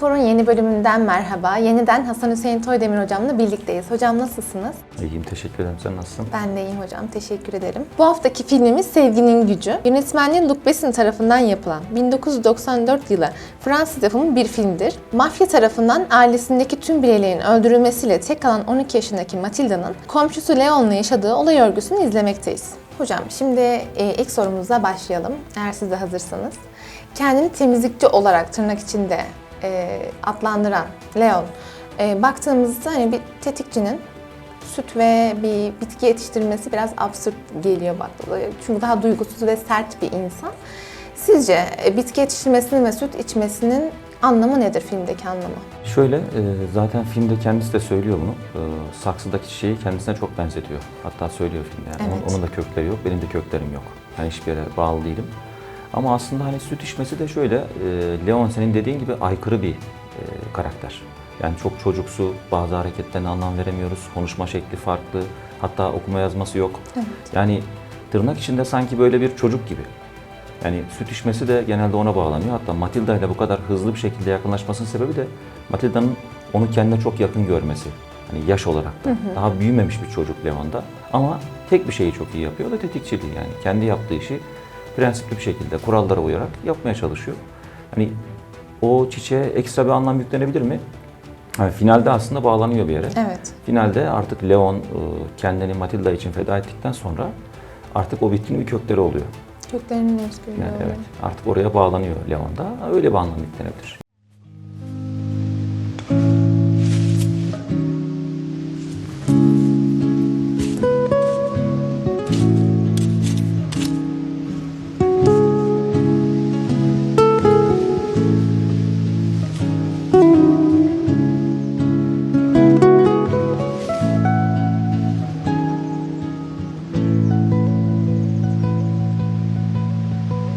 Metafor'un yeni bölümünden merhaba. Yeniden Hasan Hüseyin Toydemir hocamla birlikteyiz. Hocam nasılsınız? İyiyim teşekkür ederim. Sen nasılsın? Ben de iyiyim hocam. Teşekkür ederim. Bu haftaki filmimiz Sevginin Gücü. Yönetmenliği Luc Besson tarafından yapılan 1994 yılı Fransız yapımı bir filmdir. Mafya tarafından ailesindeki tüm bireylerin öldürülmesiyle tek kalan 12 yaşındaki Matilda'nın komşusu Leon'la yaşadığı olay örgüsünü izlemekteyiz. Hocam şimdi e, ilk sorumuza başlayalım. Eğer siz de hazırsanız. Kendini temizlikçi olarak tırnak içinde e, adlandıran Leon, e, baktığımızda hani bir tetikçinin süt ve bir bitki yetiştirmesi biraz absürt geliyor baktığında. Çünkü daha duygusuz ve sert bir insan. Sizce e, bitki yetiştirmesinin ve süt içmesinin anlamı nedir filmdeki anlamı? Şöyle e, zaten filmde kendisi de söylüyor bunu. E, Saksıdaki çiçeği kendisine çok benzetiyor. Hatta söylüyor filmde. Yani. Evet. Onun, onun da kökleri yok, benim de köklerim yok. Ben hiçbir yere bağlı değilim. Ama aslında hani süt içmesi de şöyle, e, Leon senin dediğin gibi aykırı bir e, karakter. Yani çok çocuksu, bazı hareketlerine anlam veremiyoruz, konuşma şekli farklı, hatta okuma yazması yok. Evet. Yani tırnak içinde sanki böyle bir çocuk gibi. Yani süt içmesi de genelde ona bağlanıyor. Hatta Matilda ile bu kadar hızlı bir şekilde yakınlaşmasının sebebi de Matilda'nın onu kendine çok yakın görmesi. Hani yaş olarak da. Daha büyümemiş bir çocuk Leon'da. Ama tek bir şeyi çok iyi yapıyor. O da tetikçiliği yani. Kendi yaptığı işi prensipli bir şekilde, kurallara uyarak yapmaya çalışıyor. Hani o çiçeğe ekstra bir anlam yüklenebilir mi? Yani finalde aslında bağlanıyor bir yere. Evet. Finalde artık Leon e, kendini Matilda için feda ettikten sonra artık o bitkinin bir kökleri oluyor. Köklerinin özgürlüğü. Yani evet, artık oraya bağlanıyor Leon'da. Öyle bir anlam yüklenebilir.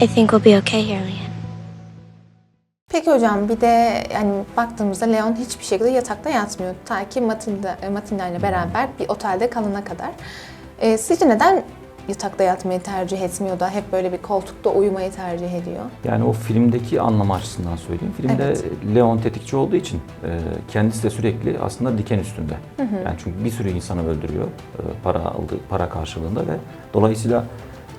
I think we'll be okay here, Leanne. Peki hocam bir de yani baktığımızda Leon hiçbir şekilde yatakta yatmıyor. Ta ki Matilda, e, Matilda ile beraber bir otelde kalana kadar. E, sizce neden yatakta yatmayı tercih etmiyor da hep böyle bir koltukta uyumayı tercih ediyor? Yani o filmdeki anlam açısından söyleyeyim. Filmde Evet. Leon tetikçi olduğu için e, kendisi de sürekli aslında diken üstünde. Yani çünkü bir sürü insanı öldürüyor e, para aldığı para karşılığında ve dolayısıyla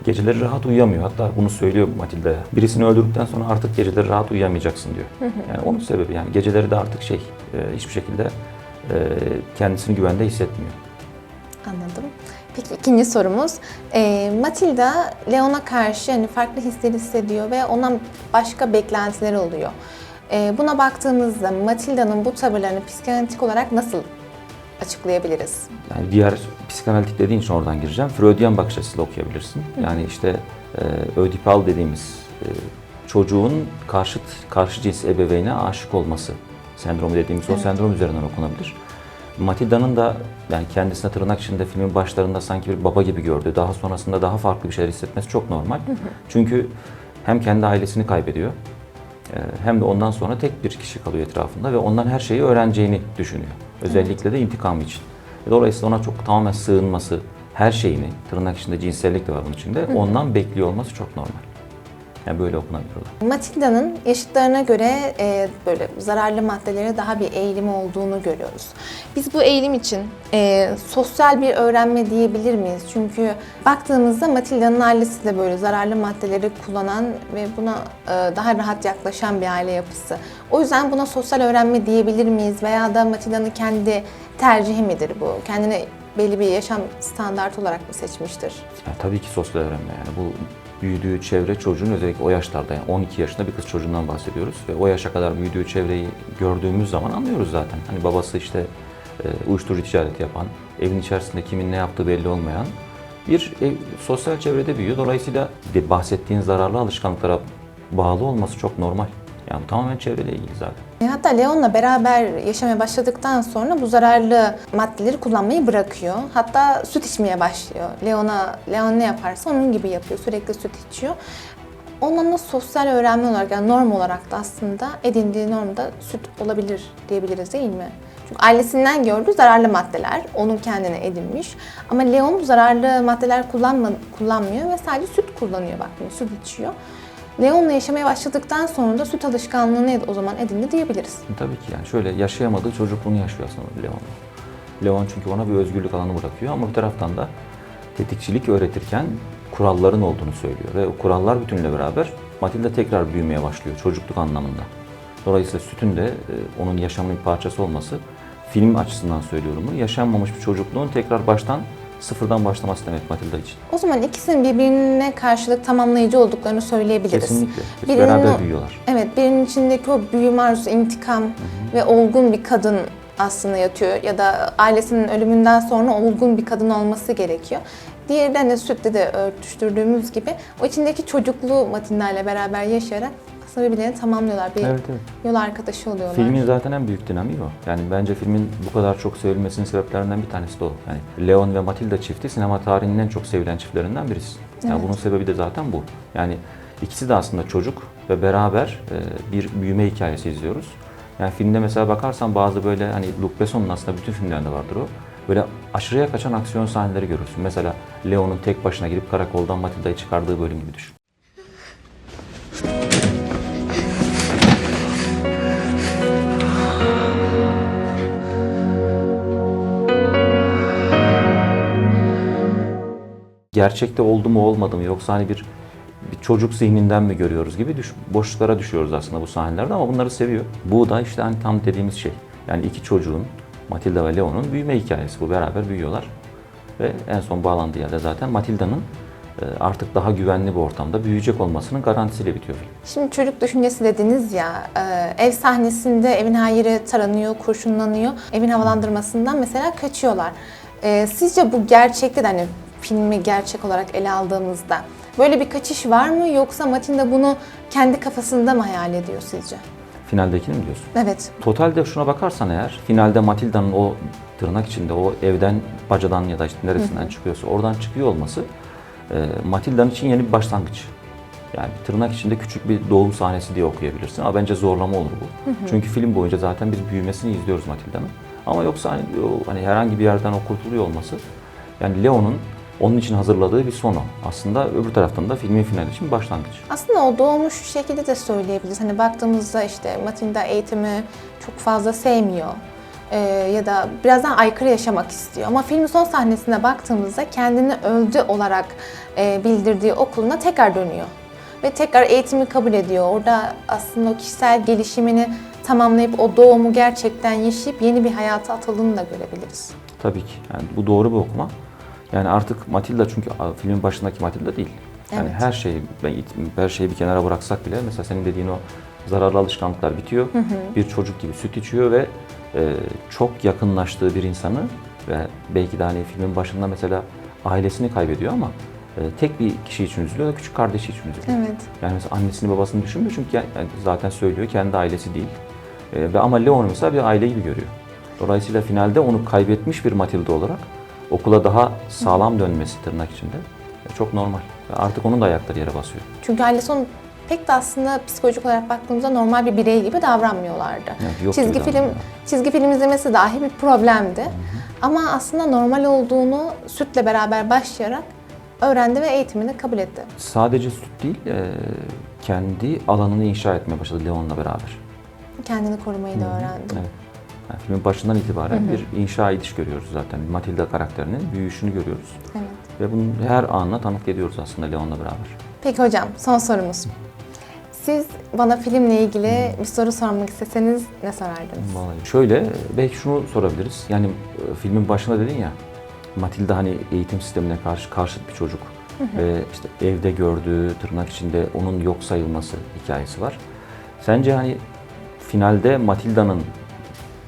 geceleri rahat uyuyamıyor. Hatta bunu söylüyor Matilda'ya. Birisini öldürdükten sonra artık geceleri rahat uyuyamayacaksın diyor. Yani onun sebebi yani geceleri de artık şey e, hiçbir şekilde e, kendisini güvende hissetmiyor. Anladım. Peki ikinci sorumuz. E, Matilda Leon'a karşı hani farklı hisler hissediyor ve ondan başka beklentileri oluyor. E, buna baktığımızda Matilda'nın bu tavırlarını psikanalitik olarak nasıl açıklayabiliriz? Yani diğer psikanalitik dediğin için oradan gireceğim. Freudian bakış açısıyla okuyabilirsin. Yani işte e, ödipal dediğimiz e, çocuğun karşıt karşı cins ebeveyne aşık olması sendromu dediğimiz o sendrom üzerinden okunabilir. Matilda'nın da yani kendisine tırnak içinde filmin başlarında sanki bir baba gibi gördüğü, daha sonrasında daha farklı bir şeyler hissetmesi çok normal. Çünkü hem kendi ailesini kaybediyor, hem de ondan sonra tek bir kişi kalıyor etrafında ve ondan her şeyi öğreneceğini düşünüyor. Özellikle de intikam için. Dolayısıyla ona çok tamamen sığınması, her şeyini, tırnak içinde cinsellik de var bunun içinde, ondan bekliyor olması çok normal. Yani böyle okunabilir o da. Matilda'nın yaşıtlarına göre e, böyle zararlı maddelere daha bir eğilimi olduğunu görüyoruz. Biz bu eğilim için e, sosyal bir öğrenme diyebilir miyiz? Çünkü baktığımızda Matilda'nın ailesi de böyle zararlı maddeleri kullanan ve buna e, daha rahat yaklaşan bir aile yapısı. O yüzden buna sosyal öğrenme diyebilir miyiz? Veya da Matilda'nın kendi tercihi midir bu? Kendine belli bir yaşam standartı olarak mı seçmiştir? Yani tabii ki sosyal öğrenme yani bu büyüdüğü çevre çocuğun özellikle o yaşlarda yani 12 yaşında bir kız çocuğundan bahsediyoruz ve o yaşa kadar büyüdüğü çevreyi gördüğümüz zaman anlıyoruz zaten. Hani babası işte e, uyuşturucu ticareti yapan, evin içerisinde kimin ne yaptığı belli olmayan bir ev, sosyal çevrede büyüyor. Dolayısıyla bahsettiğin zararlı alışkanlıklara bağlı olması çok normal. Yani tamamen çevreyle ilgili zaten. E, Hatta Leon'la beraber yaşamaya başladıktan sonra bu zararlı maddeleri kullanmayı bırakıyor. Hatta süt içmeye başlıyor. Leon'a Leon ne yaparsa onun gibi yapıyor. Sürekli süt içiyor. Ondan da sosyal öğrenme olarak yani norm olarak da aslında edindiği normda süt olabilir diyebiliriz değil mi? Çünkü ailesinden gördüğü zararlı maddeler onun kendine edinmiş. Ama Leon zararlı maddeler kullanma, kullanmıyor ve sadece süt kullanıyor baktığında süt içiyor. Leon'la yaşamaya başladıktan sonra da süt alışkanlığını o zaman edindi diyebiliriz. Tabii ki yani şöyle yaşayamadığı çocukluğunu yaşıyor aslında Leon. Leon çünkü ona bir özgürlük alanı bırakıyor ama bir taraftan da tetikçilik öğretirken kuralların olduğunu söylüyor. Ve o kurallar bütünüyle beraber Matilda tekrar büyümeye başlıyor çocukluk anlamında. Dolayısıyla sütün de e, onun yaşamının bir parçası olması film açısından söylüyorum bunu. Yaşanmamış bir çocukluğun tekrar baştan sıfırdan başlaması demek Matilda için. O zaman ikisinin birbirine karşılık tamamlayıcı olduklarını söyleyebiliriz. Kesinlikle. Birinin Beraber büyüyorlar. Evet, birinin içindeki o büyüme arzusu, intikam ve olgun bir kadın aslında yatıyor. Ya da ailesinin ölümünden sonra olgun bir kadın olması gerekiyor. Diğeri de hani sütle de örtüştürdüğümüz gibi o içindeki çocukluğu Matilda ile beraber yaşayarak aslında birbirlerini tamamlıyorlar. Bir Evet evet. yol arkadaşı oluyorlar. Filmin zaten en büyük dinamiği o. Yani bence filmin bu kadar çok sevilmesinin sebeplerinden bir tanesi de o. Yani Leon ve Matilda çifti sinema tarihinin en çok sevilen çiftlerinden birisi. Yani Evet. bunun sebebi de zaten bu. Yani ikisi de aslında çocuk ve beraber e, bir büyüme hikayesi izliyoruz. Yani filmde mesela bakarsan bazı böyle hani Luc Besson'un aslında bütün filmlerinde vardır o. Böyle aşırıya kaçan aksiyon sahneleri görürsün. Mesela Leon'un tek başına girip karakoldan Matilda'yı çıkardığı bölüm gibi düşün. Gerçekte oldu mu olmadı mı yoksa hani bir bir çocuk zihninden mi görüyoruz gibi düş, boşluklara düşüyoruz aslında bu sahnelerde ama bunları seviyor. Bu da işte hani tam dediğimiz şey. Yani iki çocuğun Matilda ve Leon'un büyüme hikayesi bu. Beraber büyüyorlar. Ve en son bağlandığı yerde zaten Matilda'nın e, artık daha güvenli bir ortamda büyüyecek olmasının garantisiyle bitiyor. Şimdi çocuk düşüncesi dediniz ya, e, ev sahnesinde evin her yeri taranıyor, kurşunlanıyor. Evin havalandırmasından mesela kaçıyorlar. E, Sizce bu gerçekte de hani filmi gerçek olarak ele aldığımızda böyle bir kaçış var mı yoksa Matilda bunu kendi kafasında mı hayal ediyor sizce? Finaldekini mi diyorsun? Evet. Totalde şuna bakarsan eğer, finalde Matilda'nın o tırnak içinde o evden, bacadan ya da işte neresinden çıkıyorsa oradan çıkıyor olması e, Matilda'nın için yeni bir başlangıç. Yani bir tırnak içinde küçük bir doğum sahnesi diye okuyabilirsin ama bence zorlama olur bu. Çünkü film boyunca zaten biz büyümesini izliyoruz Matilda'nın. Ama yoksa hani, o, hani herhangi bir yerden o kurtuluyor olması yani Leo'nun onun için hazırladığı bir sonu. Aslında öbür taraftan da filmin finali için başlangıç. Aslında o doğmuş şekilde de söyleyebiliriz. Hani baktığımızda işte Matilda eğitimi çok fazla sevmiyor. Ee, ya da biraz daha aykırı yaşamak istiyor. Ama filmin son sahnesine baktığımızda kendini öldü olarak e, bildirdiği okuluna tekrar dönüyor. Ve tekrar eğitimi kabul ediyor. Orada aslında o kişisel gelişimini tamamlayıp o doğumu gerçekten yaşayıp yeni bir hayata atıldığını da görebiliriz. Tabii ki. Yani bu doğru bir okuma. Yani artık Matilda çünkü filmin başındaki Matilda değil. Yani Evet. her şeyi ben her şeyi bir kenara bıraksak bile mesela senin dediğin o zararlı alışkanlıklar bitiyor. Bir çocuk gibi süt içiyor ve e, çok yakınlaştığı bir insanı ve belki de hani filmin başında mesela ailesini kaybediyor ama e, tek bir kişi için üzülüyor da küçük kardeşi için üzülüyor. Evet. Yani mesela annesini babasını düşünmüyor çünkü yani zaten söylüyor kendi ailesi değil. Ee, ve ama Leon'u mesela bir aile gibi görüyor. Dolayısıyla finalde onu kaybetmiş bir Matilda olarak okula daha sağlam dönmesi tırnak içinde e, çok normal. Artık onun da ayakları yere basıyor. Çünkü ailesi onu pek de aslında psikolojik olarak baktığımızda normal bir birey gibi davranmıyorlardı. Evet, çizgi film davranıyor. çizgi film izlemesi dahi bir problemdi. Ama aslında normal olduğunu sütle beraber başlayarak öğrendi ve eğitimini kabul etti. Sadece süt değil, e, kendi alanını inşa etmeye başladı Leon'la beraber. Kendini korumayı da öğrendi. Evet. Yani filmin başından itibaren bir inşa ediş görüyoruz zaten. Matilda karakterinin büyüyüşünü görüyoruz. Evet. Ve bunun her anına tanık ediyoruz aslında Leon'la beraber. Peki hocam son sorumuz. Siz bana filmle ilgili bir soru sormak isteseniz ne sorardınız? Vallahi şöyle belki şunu sorabiliriz. Yani e, filmin başında dedin ya Matilda hani eğitim sistemine karşı karşıt bir çocuk. Ve işte evde gördüğü tırnak içinde onun yok sayılması hikayesi var. Sence hani finalde Matilda'nın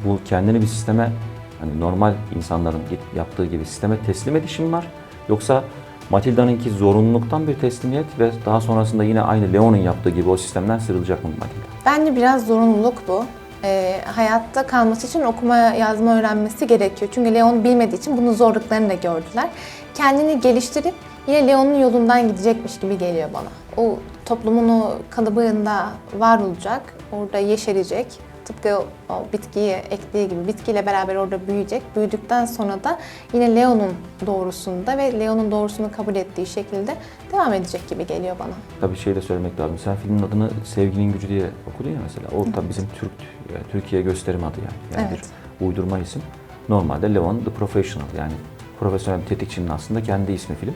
bu kendini bir sisteme hani normal insanların yaptığı gibi sisteme teslim edişi mi var? Yoksa Matilda'nınki zorunluluktan bir teslimiyet ve daha sonrasında yine aynı Leon'un yaptığı gibi o sistemden sıyrılacak mı Matilda? Bence biraz zorunluluk bu. Ee, hayatta kalması için okuma yazma öğrenmesi gerekiyor. Çünkü Leon bilmediği için bunun zorluklarını da gördüler. Kendini geliştirip yine Leon'un yolundan gidecekmiş gibi geliyor bana. O toplumun o kalıbında var olacak, orada yeşerecek, tıpkı o, bitkiyi ektiği gibi bitkiyle beraber orada büyüyecek. Büyüdükten sonra da yine Leo'nun doğrusunda ve Leo'nun doğrusunu kabul ettiği şekilde devam edecek gibi geliyor bana. Tabii şey de söylemek lazım. Sen filmin adını Sevginin Gücü diye okudun ya mesela. O tabii bizim Türk yani Türkiye gösterim adı yani. Yani Evet. bir uydurma isim. Normalde Leon The Professional yani profesyonel bir tetikçinin aslında kendi ismi film.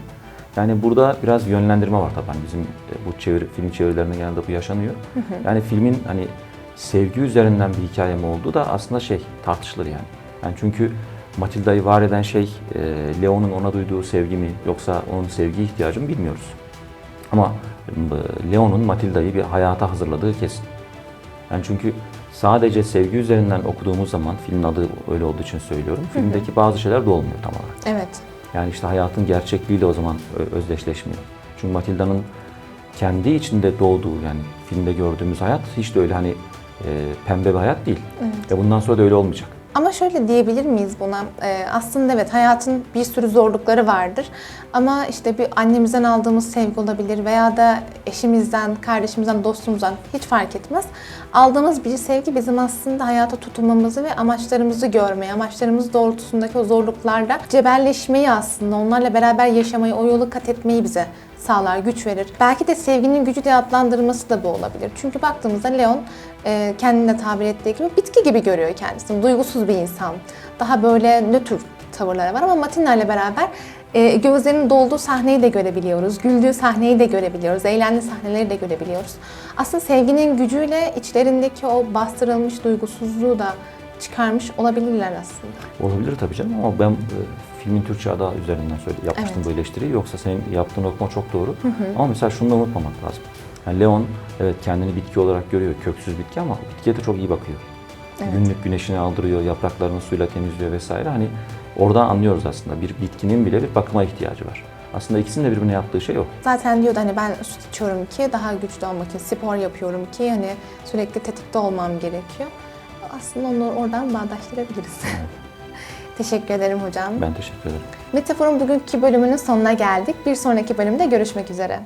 Yani burada biraz yönlendirme var tabii. Hani bizim e, bu çeviri, film çevirilerinde genelde bu yaşanıyor. Yani filmin hani sevgi üzerinden bir hikaye mi olduğu da aslında şey tartışılır yani. Yani çünkü Matilda'yı var eden şey e, Leon'un ona duyduğu sevgi mi yoksa onun sevgi ihtiyacı mı bilmiyoruz. Ama e, Leon'un Matilda'yı bir hayata hazırladığı kesin. Yani çünkü sadece sevgi üzerinden okuduğumuz zaman, filmin adı öyle olduğu için söylüyorum, filmdeki bazı şeyler de olmuyor tam olarak. Evet. Yani işte hayatın gerçekliğiyle o zaman özdeşleşmiyor. Çünkü Matilda'nın kendi içinde doğduğu yani filmde gördüğümüz hayat hiç de öyle hani pembe bir hayat değil. Ve bundan sonra da öyle olmayacak. Ama şöyle diyebilir miyiz buna? Ee, aslında evet hayatın bir sürü zorlukları vardır. Ama işte bir annemizden aldığımız sevgi olabilir veya da eşimizden, kardeşimizden, dostumuzdan hiç fark etmez. Aldığımız bir sevgi bizim aslında hayata tutunmamızı ve amaçlarımızı görmeyi, amaçlarımız doğrultusundaki o zorluklarla cebelleşmeyi aslında onlarla beraber yaşamayı, o yolu kat etmeyi bize sağlar, güç verir. Belki de sevginin gücü diye adlandırılması da bu olabilir. Çünkü baktığımızda Leon e, kendine tabir ettiği gibi bitki gibi görüyor kendisini. Duygusuz bir insan. Daha böyle nötr tavırları var ama Matilda ile beraber e, gözlerinin dolduğu sahneyi de görebiliyoruz. Güldüğü sahneyi de görebiliyoruz. Eğlendiği sahneleri de görebiliyoruz. Aslında sevginin gücüyle içlerindeki o bastırılmış duygusuzluğu da çıkarmış olabilirler aslında. Olabilir tabii canım ama ben e, filmin Türkçe adı üzerinden söyle yapmıştım Evet. bu eleştiriyi. Yoksa senin yaptığın okuma çok doğru. Ama mesela şunu da unutmamak lazım. Yani Leon evet kendini bitki olarak görüyor, köksüz bitki ama bitkiye de çok iyi bakıyor. Evet. Günlük güneşini aldırıyor, yapraklarını suyla temizliyor vesaire. Hani oradan anlıyoruz aslında bir bitkinin bile bir bakıma ihtiyacı var. Aslında ikisinin de birbirine yaptığı şey o. Zaten diyordu hani ben süt içiyorum ki daha güçlü olmak için, spor yapıyorum ki hani sürekli tetikte olmam gerekiyor. Aslında onu oradan bağdaştırabiliriz. Teşekkür ederim hocam. Ben teşekkür ederim. Metafor'un bugünkü bölümünün sonuna geldik. Bir sonraki bölümde görüşmek üzere.